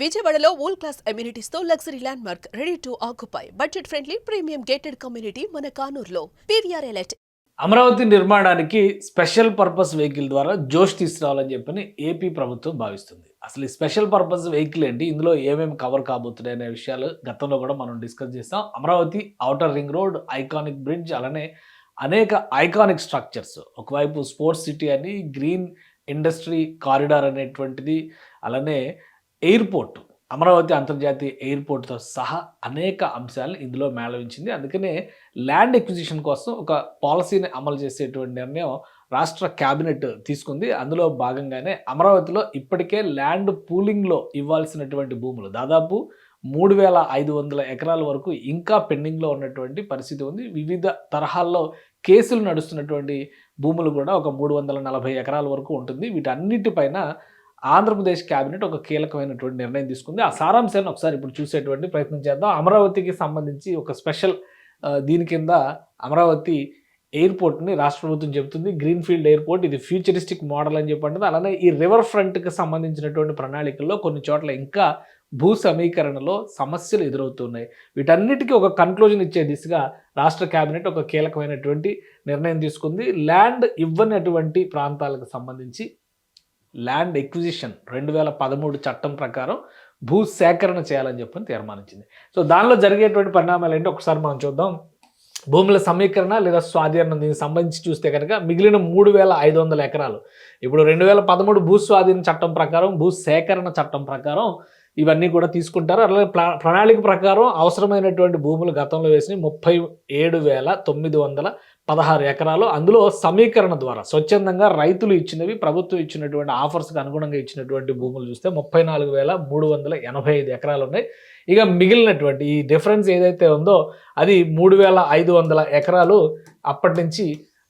విజయవాడలో world class అమ్యూనిటీస్తో luxury landmark ready to occupy. Budget friendly premium gated community మన కానూరులో. PVR elite Amaravati నిర్మాణానికి special purpose vehicle ద్వారా జోష్ తీసుకురావాలని చెప్పని ఏపీ ప్రభుత్వం భావిస్తుంది. అసలు ఈ స్పెషల్ పర్పస్ వెహికల్ ఏంటి? ఇందులో ఏమేమి కవర్ కాబోతున్నాయి అనే విషయాలు గతంలో కూడా మనం డిస్కస్ చేస్తాం Amaravati outer ring road iconic bridge అలానే అనేక ఐకానిక్ స్ట్రక్చర్స్. ఒకవైపు స్పోర్ట్స్ సిటీ అని గ్రీన్ ఇండస్ట్రీ కారిడార్ అనేటువంటిది అలానే ఎయిర్పోర్ట్ అమరావతి అంతర్జాతీయ ఎయిర్పోర్ట్తో సహా అనేక అంశాలను ఇందులో మేళవించింది. అందుకనే ల్యాండ్ ఎక్విజిషన్ కోసం ఒక పాలసీని అమలు చేసేటువంటి నిర్ణయం రాష్ట్ర క్యాబినెట్ తీసుకుంది. అందులో భాగంగానే అమరావతిలో ఇప్పటికే ల్యాండ్ పూలింగ్లో ఇవ్వాల్సినటువంటి భూములు దాదాపు మూడు వేల ఐదు వందల ఎకరాల వరకు ఇంకా పెండింగ్లో ఉన్నటువంటి పరిస్థితి ఉంది. వివిధ తరహాల్లో కేసులు నడుస్తున్నటువంటి భూములు కూడా ఒక మూడు వందల నలభై ఎకరాల వరకు ఉంటుంది. వీటన్నిటిపైన ఆంధ్రప్రదేశ్ క్యాబినెట్ ఒక కీలకమైనటువంటి నిర్ణయం తీసుకుంది. ఆ సారాంశాన్ని ఒకసారి ఇప్పుడు చూసేటువంటి ప్రయత్నం చేద్దాం. అమరావతికి సంబంధించి ఒక స్పెషల్ దీని కింద అమరావతి ఎయిర్పోర్ట్ని రాష్ట్ర ప్రభుత్వం చెబుతుంది. గ్రీన్ఫీల్డ్ ఎయిర్పోర్ట్ ఇది ఫ్యూచరిస్టిక్ మోడల్ అని చెప్పంటుంది. అలానే ఈ రివర్ ఫ్రంట్కి సంబంధించినటువంటి ప్రణాళికల్లో కొన్ని చోట్ల ఇంకా భూ సమీకరణలో సమస్యలు ఎదురవుతున్నాయి. వీటన్నిటికీ ఒక కన్క్లూజన్ ఇచ్చే దిశగా రాష్ట్ర కేబినెట్ ఒక కీలకమైనటువంటి నిర్ణయం తీసుకుంది. ల్యాండ్ ఇవ్వనటువంటి ప్రాంతాలకు సంబంధించి ల్యాండ్ ఎక్విజిషన్ రెండు వేల పదమూడు చట్టం ప్రకారం భూ సేకరణ చేయాలని చెప్పని తీర్మానించింది. సో దానిలో జరిగేటువంటి పరిణామాలు ఏంటి? ఒకసారి మనం చూద్దాం. భూముల సమీకరణ లేదా స్వాధీనం దీనికి సంబంధించి చూస్తే కనుక మిగిలిన మూడు వేల ఐదు వందల ఎకరాలు. ఇప్పుడు రెండు వేల పదమూడు భూ స్వాధీన చట్టం ప్రకారం భూ సేకరణ చట్టం ప్రకారం ఇవన్నీ కూడా తీసుకుంటారు. అలాగే ప్రణాళిక ప్రకారం అవసరమైనటువంటి భూములు గతంలో వేసిన ముప్పై ఏడు వేల తొమ్మిది వందల పదహారు ఎకరాలు. అందులో సమీకరణ ద్వారా స్వచ్ఛందంగా రైతులు ఇచ్చినవి ప్రభుత్వం ఇచ్చినటువంటి ఆఫర్స్కి అనుగుణంగా ఇచ్చినటువంటి భూములు చూస్తే ముప్పై నాలుగు వేల మూడు వందల ఎనభై ఐదు ఎకరాలు ఉన్నాయి. ఇక మిగిలినటువంటి ఈ డిఫరెన్స్ ఏదైతే ఉందో అది మూడు వేల ఐదు వందల ఎకరాలు అప్పటి నుంచి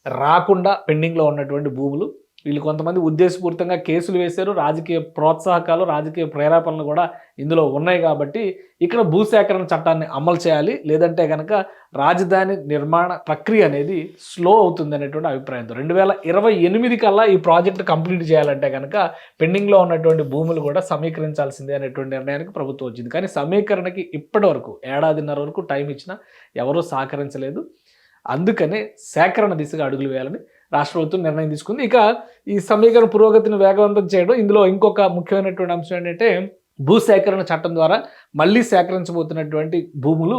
రాకుండా పెండింగ్లో ఉన్నటువంటి భూములు. వీళ్ళు కొంతమంది ఉద్దేశపూరితంగా కేసులు వేశారు రాజకీయ ప్రోత్సాహకాలు రాజకీయ ప్రేరేపణలు కూడా ఇందులో ఉన్నాయి కాబట్టి ఇక్కడ భూసేకరణ చట్టాన్ని అమలు చేయాలి. లేదంటే కనుక రాజధాని నిర్మాణ ప్రక్రియ అనేది స్లో అవుతుంది అనేటువంటి అభిప్రాయంతో రెండు వేల ఇరవై ఎనిమిది కల్లా ఈ ప్రాజెక్ట్ కంప్లీట్ చేయాలంటే కనుక పెండింగ్లో ఉన్నటువంటి భూములు కూడా సమీకరించాల్సిందే అనేటువంటి నిర్ణయానికి ప్రభుత్వం వచ్చింది. కానీ సమీకరణకి ఇప్పటి వరకు ఏడాదిన్నర వరకు టైం ఇచ్చినా ఎవరూ సహకరించలేదు. అందుకనే సేకరణ దిశగా అడుగులు వేయాలని రాష్ట్ర ప్రభుత్వం నిర్ణయం తీసుకుంది. ఇక ఈ సమీకరణ పురోగతిని వేగవంతం చేయడం ఇందులో ఇంకొక ముఖ్యమైనటువంటి అంశం ఏంటంటే భూసేకరణ చట్టం ద్వారా మళ్ళీ సేకరించబోతున్నటువంటి భూములు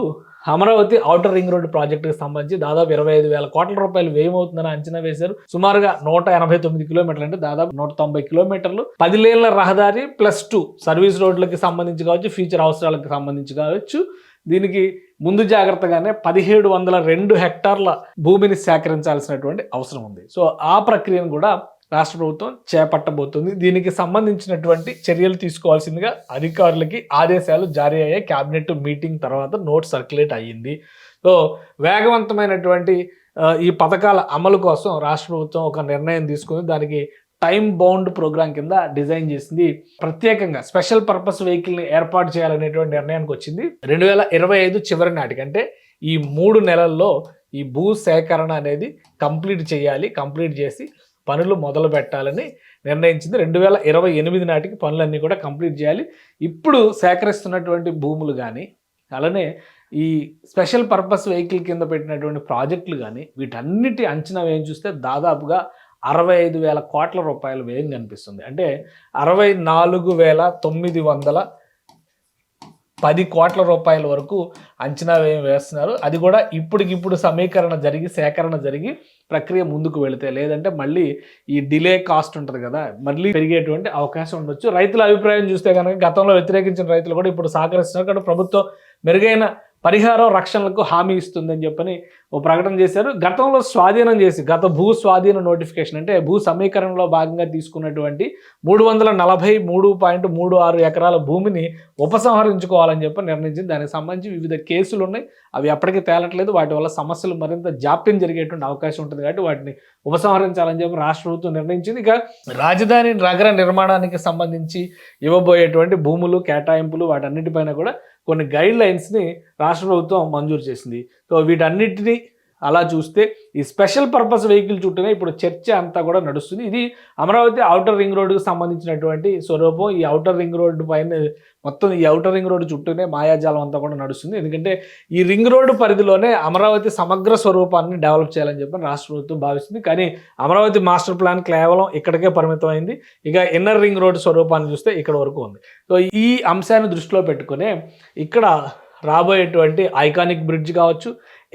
అమరావతి ఔటర్ రింగ్ రోడ్డు ప్రాజెక్టుకి సంబంధించి దాదాపు ఇరవై ఐదు వేల కోట్ల రూపాయలు వ్యయమవుతుందని అంచనా వేశారు. సుమారుగా నూట ఎనభై తొమ్మిది కిలోమీటర్లు అంటే దాదాపు నూట తొంభై కిలోమీటర్లు. పది లేన్ల రహదారి ప్లస్ టూ సర్వీస్ రోడ్లకి సంబంధించి కావచ్చు ఫ్యూచర్ అవసరాలకు సంబంధించి కావచ్చు. దీనికి ముందు జాగ్రత్తగానే పదిహేడు వందల రెండు హెక్టార్ల భూమిని సేకరించాల్సినటువంటి అవసరం ఉంది. సో ఆ ప్రక్రియను కూడా రాష్ట్ర ప్రభుత్వం చేపట్టబోతుంది. దీనికి సంబంధించినటువంటి చర్యలు తీసుకోవాల్సిందిగా అధికారులకి ఆదేశాలు జారీ అయ్యాయి. క్యాబినెట్ మీటింగ్ తర్వాత నోట్ సర్క్యులేట్ అయ్యింది. సో వేగవంతమైనటువంటి ఈ పథకాల అమలు కోసం రాష్ట్ర ప్రభుత్వం ఒక నిర్ణయం తీసుకుని దానికి టైం బౌండ్ ప్రోగ్రామ్ కింద డిజైన్ చేసింది. ప్రత్యేకంగా స్పెషల్ పర్పస్ వెహికల్ని ఏర్పాటు చేయాలనేటువంటి నిర్ణయానికి వచ్చింది. రెండు వేల ఇరవై ఐదు చివరి నాటికి అంటే ఈ మూడు నెలల్లో ఈ భూ సేకరణ అనేది కంప్లీట్ చేయాలి కంప్లీట్ చేసి పనులు మొదలు పెట్టాలని నిర్ణయించింది. రెండు వేల ఇరవై ఎనిమిది నాటికి పనులన్నీ కూడా కంప్లీట్ చేయాలి. ఇప్పుడు సేకరిస్తున్నటువంటి భూములు కానీ అలానే ఈ స్పెషల్ పర్పస్ వెహికల్ కింద పెట్టినటువంటి ప్రాజెక్టులు కానీ వీటన్నిటి అంచనా ఏం చూస్తే దాదాపుగా అరవై ఐదు వేల కోట్ల రూపాయల వ్యయం కనిపిస్తుంది. అంటే అరవై నాలుగు వేల తొమ్మిది వందల పది కోట్ల రూపాయల వరకు అంచనా వ్యయం వేస్తున్నారు. అది కూడా ఇప్పటికిప్పుడు సమీకరణ జరిగి సేకరణ జరిగి ప్రక్రియ ముందుకు వెళితే లేదంటే మళ్ళీ ఈ డిలే కాస్ట్ ఉంటుంది కదా మళ్ళీ పెరిగేటువంటి అవకాశం ఉండొచ్చు. రైతుల అభిప్రాయం చూస్తే కనుక గతంలో వ్యతిరేకించిన రైతులు కూడా ఇప్పుడు సహకరిస్తున్నారు. కానీ ప్రభుత్వం మెరుగైన పరిహారం రక్షణలకు హామీ ఇస్తుందని చెప్పని ఓ ప్రకటన చేశారు. గతంలో స్వాధీనం చేసి గత భూ స్వాధీన నోటిఫికేషన్ అంటే భూ సమీకరణలో భాగంగా తీసుకున్నటువంటి మూడు వందల నలభై మూడు పాయింట్ మూడు ఆరు ఎకరాల భూమిని ఉపసంహరించుకోవాలని చెప్పి నిర్ణయించింది. దానికి సంబంధించి వివిధ కేసులు ఉన్నాయి. అవి ఎప్పటికీ తేలట్లేదు. వాటి వల్ల సమస్యలు మరింత జాప్యం జరిగేటువంటి అవకాశం ఉంటుంది కాబట్టి వాటిని ఉపసంహరించాలని చెప్పి రాష్ట్ర ప్రభుత్వం నిర్ణయించింది. ఇక రాజధాని నగర నిర్మాణానికి సంబంధించి ఇవ్వబోయేటువంటి భూములు కేటాయింపులు వాటన్నిటిపైన కూడా కొన్ని గైడ్ లైన్స్ని రాష్ట్ర ప్రభుత్వం మంజూరు చేసింది. సో వీటన్నిటినీ అలా చూస్తే ఈ స్పెషల్ పర్పస్ వెహికల్ చుట్టూనే ఇప్పుడు చర్చ అంతా కూడా నడుస్తుంది. ఇది అమరావతి ఔటర్ రింగ్ రోడ్డుకు సంబంధించినటువంటి స్వరూపం. ఈ ఔటర్ రింగ్ రోడ్డు పైన మొత్తం ఈ ఔటర్ రింగ్ రోడ్డు చుట్టూనే మాయాజాలం అంతా కూడా నడుస్తుంది. ఎందుకంటే ఈ రింగ్ రోడ్డు పరిధిలోనే అమరావతి సమగ్ర స్వరూపాన్ని డెవలప్ చేయాలని చెప్పి రాష్ట్ర ప్రభుత్వం భావిస్తుంది. కానీ అమరావతి మాస్టర్ ప్లాన్ కేవలం ఇక్కడికే పరిమితమైంది. ఇక ఇన్నర్ రింగ్ రోడ్డు స్వరూపాన్ని చూస్తే ఇక్కడ వరకు ఉంది. సో ఈ అంశాన్ని దృష్టిలో పెట్టుకునే ఇక్కడ రాబోయేటువంటి ఐకానిక్ బ్రిడ్జ్ కావచ్చు.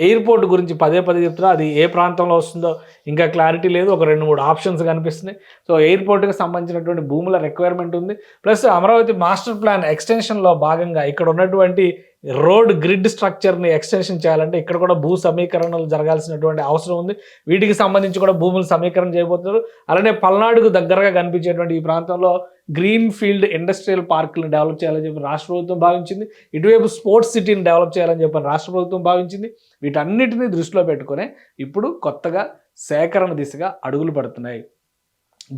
ఎయిర్పోర్ట్ గురించి పదే పదే చెప్తున్నా అది ఏ ప్రాంతంలో వస్తుందో ఇంకా క్లారిటీ లేదు. ఒక రెండు మూడు ఆప్షన్స్ కనిపిస్తున్నాయి. సో ఎయిర్పోర్ట్కి సంబంధించినటువంటి భూముల రిక్వైర్మెంట్ ఉంది. ప్లస్ అమరావతి మాస్టర్ ప్లాన్ ఎక్స్టెన్షన్లో భాగంగా ఇక్కడ ఉన్నటువంటి రోడ్ గ్రిడ్ స్ట్రక్చర్ని ఎక్స్టెన్షన్ చేయాలంటే ఇక్కడ కూడా భూ సమీకరణలు జరగాల్సినటువంటి అవసరం ఉంది. వీటికి సంబంధించి కూడా భూములు సమీకరణ చేయబోతున్నారు. అలానే పల్నాడుకు దగ్గరగా కనిపించేటువంటి ఈ ప్రాంతంలో గ్రీన్ ఫీల్డ్ ఇండస్ట్రియల్ పార్కులను డెవలప్ చేయాలని చెప్పి రాష్ట్ర ప్రభుత్వం భావించింది. ఇటువైపు స్పోర్ట్స్ సిటీని డెవలప్ చేయాలని చెప్పి రాష్ట్ర ప్రభుత్వం భావించింది. వీటన్నిటిని దృష్టిలో పెట్టుకునే ఇప్పుడు కొత్తగా సేకరణ దిశగా అడుగులు పడుతున్నాయి.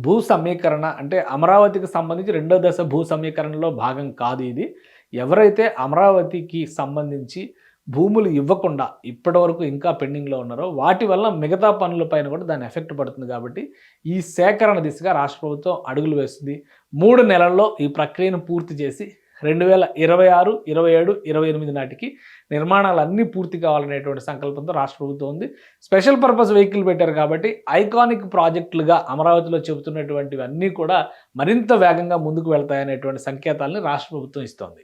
భూ సమీకరణ అంటే అమరావతికి సంబంధించి రెండో దశ భూ సమీకరణలో భాగం కాదు ఇది. ఎవరైతే అమరావతికి సంబంధించి భూములు ఇవ్వకుండా ఇప్పటి వరకు ఇంకా పెండింగ్లో ఉన్నారో వాటి వల్ల మిగతా పనులపైన కూడా దాని ఎఫెక్ట్ పడుతుంది కాబట్టి ఈ సేకరణ దిశగా రాష్ట్ర ప్రభుత్వం అడుగులు వేస్తుంది. మూడు నెలల్లో ఈ ప్రక్రియను పూర్తి చేసి రెండు వేల ఇరవై ఆరు ఇరవై ఏడు ఇరవై ఎనిమిది నాటికి నిర్మాణాలు అన్నీ పూర్తి కావాలనేటువంటి సంకల్పంతో రాష్ట్ర ప్రభుత్వం ఉంది. స్పెషల్ పర్పస్ వెహికల్ పెట్టారు కాబట్టి ఐకానిక్ ప్రాజెక్టులుగా అమరావతిలో చెబుతున్నటువంటివన్నీ కూడా మరింత వేగంగా ముందుకు వెళ్తాయనేటువంటి సంకేతాలని రాష్ట్ర ప్రభుత్వం ఇస్తోంది.